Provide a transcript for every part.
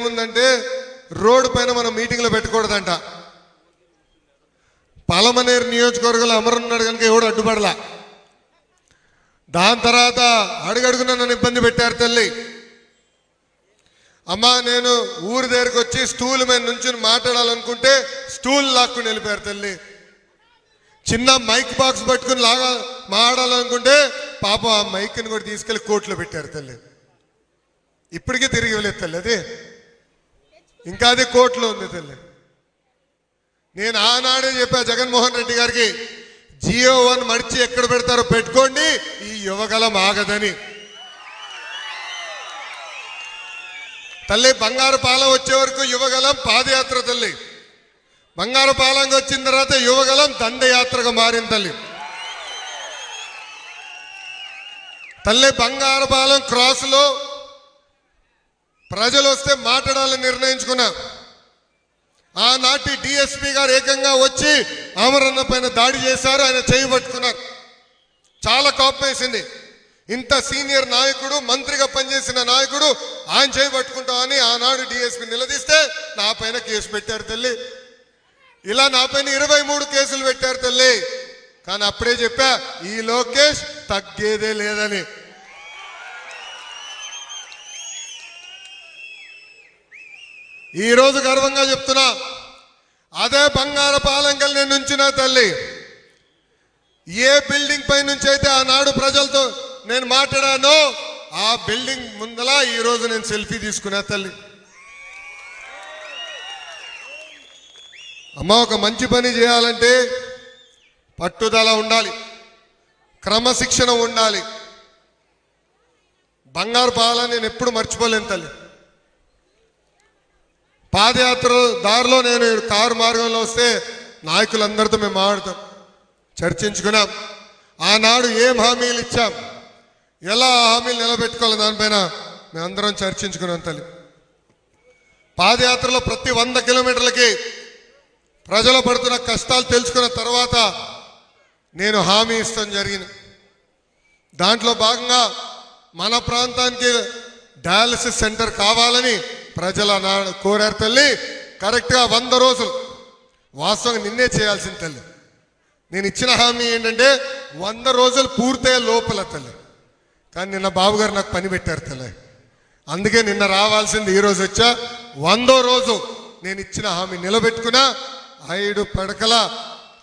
ఏముందంటే రోడ్డు పైన మనం మీటింగ్లో పెట్టకూడదంట. పలమనేరు నియోజకవర్గంలో అమరున్నాడు కనుక ఎవడు అడ్డుపడలా. దాని తర్వాత అడుగడుగున నన్ను ఇబ్బంది పెట్టారు తల్లి. అమ్మా నేను ఊరి దగ్గరికి వచ్చి స్టూల్ మీద నుంచి మాట్లాడాలనుకుంటే స్టూల్ లాక్కుని వెళ్ళిపోయారు తల్లి. చిన్న మైక్ బాక్స్ పట్టుకుని లాగా మాట్లాడాలనుకుంటే పాపం ఆ మైక్ని కూడా తీసుకెళ్ళి కోర్టులో పెట్టారు తల్లి. ఇప్పటికీ తిరిగి వెళ్ళేది తల్లి అది. ఇంకా అది కోర్టులో ఉంది తల్లి. నేను ఆనాడే చెప్పా జగన్మోహన్ రెడ్డి గారికి జియో వన్ మడిచి ఎక్కడ పెడతారో పెట్టుకోండి ఈ యువగలం ఆగదని. తల్లి బంగారు పాలెం వచ్చే వరకు యువగలం పాదయాత్ర తల్లి. బంగారు పాలంగా వచ్చిన తర్వాత యువగలం దండయాత్రగా మారింది తల్లి. తల్లి బంగారు పాలెం క్రాస్లో ప్రజలు వస్తే మాట్లాడాలని నిర్ణయించుకున్నా. ఆనాటి డిఎస్పి గారు ఏకంగా వచ్చి అమరన్న పైన దాడి చేశారు ఆయన చేయబట్టుకున్నారు చాలా కోపం వేసింది. ఇంత సీనియర్ నాయకుడు మంత్రిగా పనిచేసిన నాయకుడు ఆయన చేయబట్టుకుంటామని ఆనాడు డిఎస్పి నిలదీస్తే నా పైన కేసు పెట్టారు తల్లి. ఇలా నా పైన ఇరవై మూడు కేసులు పెట్టారు తల్లి. కానీ అప్పుడే చెప్పా ఈ లోకేష్ తగ్గేదే లేదని. ఈ రోజు గర్వంగా చెప్తున్నా అదే బంగారు పాలంకల్ నేను ఉంచిన తల్లి ఏ బిల్డింగ్ పై నుంచి అయితే ఆనాడు ప్రజలతో నేను మాట్లాడానో ఆ బిల్డింగ్ ముందల ఈ రోజు నేను సెల్ఫీ తీసుకున్నా తల్లి. అమ్మ ఒక మంచి పని చేయాలంటే పట్టుదల ఉండాలి క్రమశిక్షణ ఉండాలి. బంగారు పాలని నేను ఎప్పుడు మర్చిపోలేను తల్లి. పాదయాత్ర దారిలో నేను కారు మార్గంలో వస్తే నాయకులందరితో మేము మాట్లాడతాం. చర్చించుకున్నాం. ఆనాడు ఏం హామీలు ఇచ్చాం? ఎలా ఆ హామీలు నిలబెట్టుకోవాలి? దానిపైన మేమందరం చర్చించుకున్నాం తల్లి. పాదయాత్రలో ప్రతి వంద కిలోమీటర్లకి ప్రజలు పడుతున్న కష్టాలు తెలుసుకున్న తర్వాత నేను హామీ ఇస్తాం జరిగింది. దాంట్లో భాగంగా మన ప్రాంతానికి డయాలసిస్ సెంటర్ కావాలని ప్రజల నా- కోరారు తల్లి. కరెక్ట్గా వంద రోజులు. వాస్తవంగా నిన్నే చేయాల్సిన తల్లి. నేను ఇచ్చిన హామీ ఏంటంటే వంద రోజులు పూర్తయ్యే లోపల తల్లి. కానీ నిన్న బాబుగారు నాకు పని పెట్టారు తల్లి. అందుకే నిన్న రావాల్సింది ఈ రోజు వచ్చా. వందో రోజు నేను ఇచ్చిన హామీ నిలబెట్టుకున్నా. ఐదు పడకల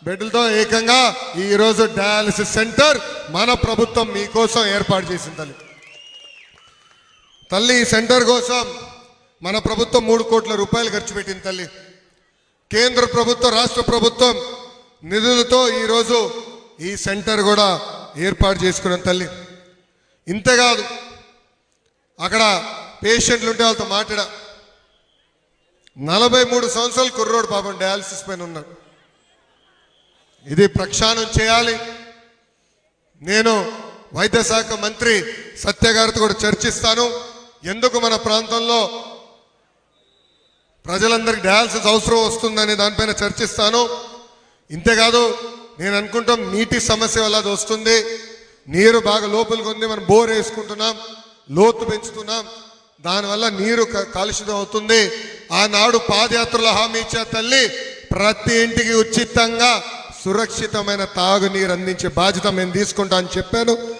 బెడ్లతో ఏకంగా ఈ రోజు డయాలసిస్ సెంటర్ మన ప్రభుత్వం మీకోసం ఏర్పాటు చేసింది తల్లి. తల్లి ఈ సెంటర్ కోసం మన ప్రభుత్వం మూడు కోట్ల రూపాయలు ఖర్చు పెట్టింది తల్లి. కేంద్ర ప్రభుత్వం రాష్ట్ర ప్రభుత్వం నిధులతో ఈరోజు ఈ సెంటర్ కూడా ఏర్పాటు చేసుకున్నాం తల్లి. ఇంతేకాదు అక్కడ పేషెంట్లు ఉంటే వాళ్ళతో మాట్లాడా. నలభై మూడు సంవత్సరాలు కుర్రోడు పాపం డయాలసిస్ పైన ఉన్నాడు. ఇది ప్రక్షాళన చేయాలి. నేను వైద్య శాఖ మంత్రి సత్య గారితో కూడా చర్చిస్తాను. ఎందుకు మన ప్రాంతంలో ప్రజలందరికీ డయాలసిస్ అవసరం వస్తుందనే దానిపైన చర్చిస్తాను. ఇంతేకాదు నేను అనుకుంటాం నీటి సమస్య వల్ల అది వస్తుంది. నీరు బాగా లోపలికి ఉంది మనం బోర్ వేసుకుంటున్నాం లోతు పెంచుతున్నాం. దానివల్ల నీరు క- కాలుష్యం అవుతుంది. ఆనాడు పాదయాత్రలో హామీ ఇచ్చే తల్లి ప్రతి ఇంటికి ఉచితంగా సురక్షితమైన తాగునీరు అందించే బాధ్యత మేము తీసుకుంటా అని చెప్పాను.